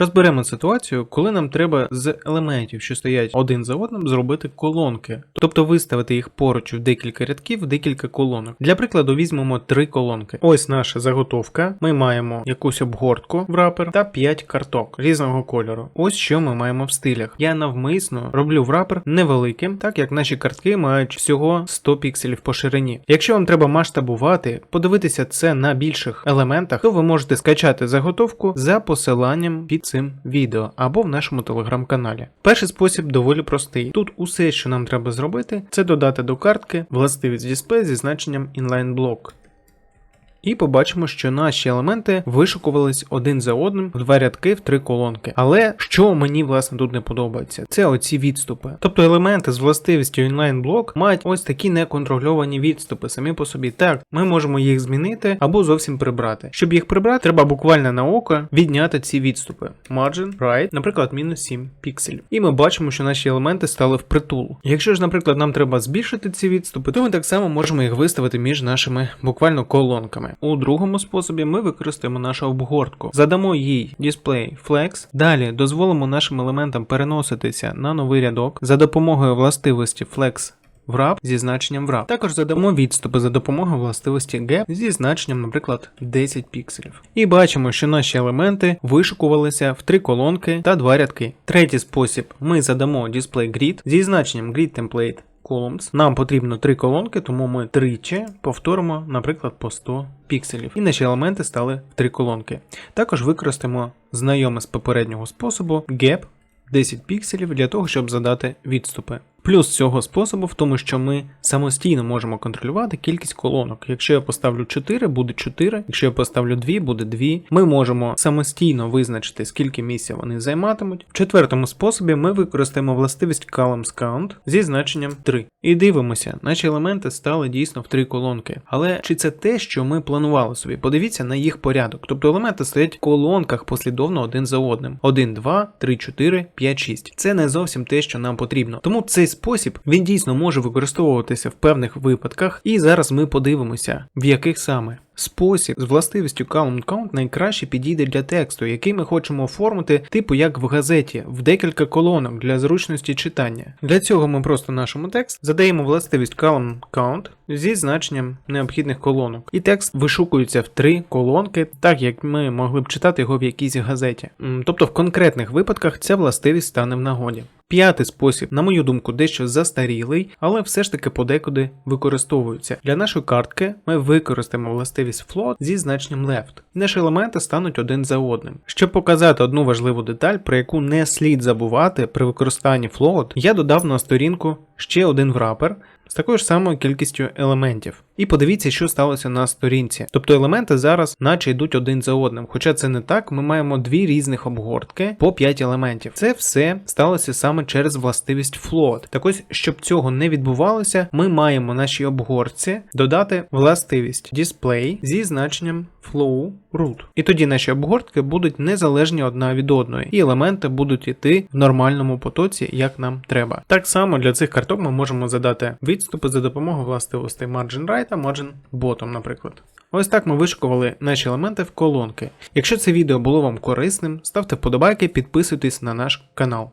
Розберемо ситуацію, коли нам треба з елементів, що стоять один за одним, зробити колонки, тобто виставити їх поруч в декілька рядків, в декілька колонок. Для прикладу, візьмемо три колонки. Ось наша заготовка. Ми маємо якусь обгортку в рапер та 5 карток різного кольору. Ось що ми маємо в стилях. Я навмисно роблю в рапер невеликим, так як наші картки мають всього 100 пікселів по ширині. Якщо вам треба масштабувати, подивитися це на більших елементах, то ви можете скачати заготовку за посиланням під цим відео або в нашому телеграм-каналі. Перший спосіб доволі простий. Тут усе, що нам треба зробити, це додати до картки властивість дисплея зі значенням inline block. І побачимо, що наші елементи вишукувались один за одним в два рядки в три колонки. Але що мені власне тут не подобається, це оці відступи. Тобто елементи з властивістю inline block мають ось такі неконтрольовані відступи самі по собі. Так, ми можемо їх змінити або зовсім прибрати. Щоб їх прибрати, треба буквально на око відняти ці відступи. Margin, right, наприклад, мінус 7 пікселів. І ми бачимо, що наші елементи стали впритул. Якщо ж, наприклад, нам треба збільшити ці відступи, то ми так само можемо їх виставити між нашими буквально колонками. У другому способі ми використаємо нашу обгортку, задамо їй display flex, далі дозволимо нашим елементам переноситися на новий рядок за допомогою властивості flex wrap зі значенням wrap. Також задамо відступи за допомогою властивості gap зі значенням, наприклад, 10 пікселів. І бачимо, що наші елементи вишукувалися в три колонки та два рядки. Третій спосіб ми задамо display grid зі значенням grid template columns. Нам потрібно три колонки, тому ми тричі повторимо, наприклад, по 100 пікселів. І наші елементи стали в три колонки. Також використаємо знайоме з попереднього способу gap 10 пікселів для того, щоб задати відступи. Плюс цього способу в тому, що ми самостійно можемо контролювати кількість колонок. Якщо я поставлю 4, буде 4, якщо я поставлю 2, буде 2. Ми можемо самостійно визначити, скільки місця вони займатимуть. В четвертому способі ми використаємо властивість columns count зі значенням 3. І дивимося, наші елементи стали дійсно в три колонки. Але чи це те, що ми планували собі? Подивіться на їх порядок. Тобто елементи стоять в колонках послідовно один за одним. 1, 2, 3, 4, 5, 6. Це не зовсім те, що нам потрібно. Тому цей спосіб він дійсно може використовуватися в певних випадках, і зараз ми подивимося, в яких саме. Спосіб з властивістю column count найкраще підійде для тексту, який ми хочемо оформити, типу як в газеті, в декілька колонок для зручності читання. Для цього ми просто нашому текст задаємо властивість column count зі значенням необхідних колонок. І текст вишукується в три колонки, так як ми могли б читати його в якійсь газеті. Тобто в конкретних випадках ця властивість стане в нагоді. П'ятий спосіб, на мою думку, дещо застарілий, але все ж таки подекуди використовується. Для нашої картки ми використаємо властивість float зі значенням left. Наші елементи стануть один за одним. Щоб показати одну важливу деталь, про яку не слід забувати при використанні float, я додав на сторінку ще один врапер з такою ж самою кількістю елементів. І подивіться, що сталося на сторінці. Тобто елементи зараз наче йдуть один за одним. Хоча це не так, ми маємо дві різних обгортки по 5 елементів. Це все сталося саме через властивість float. Так ось, щоб цього не відбувалося, ми маємо нашій обгортці додати властивість display зі значенням flow root. І тоді наші обгортки будуть незалежні одна від одної, і елементи будуть йти в нормальному потоці, як нам треба. Так само для цих карток ми можемо задати відступи за допомогою властивостей margin right та margin bottom, наприклад. Ось так ми вишукували наші елементи в колонки. Якщо це відео було вам корисним, ставте вподобайки, підписуйтесь на наш канал.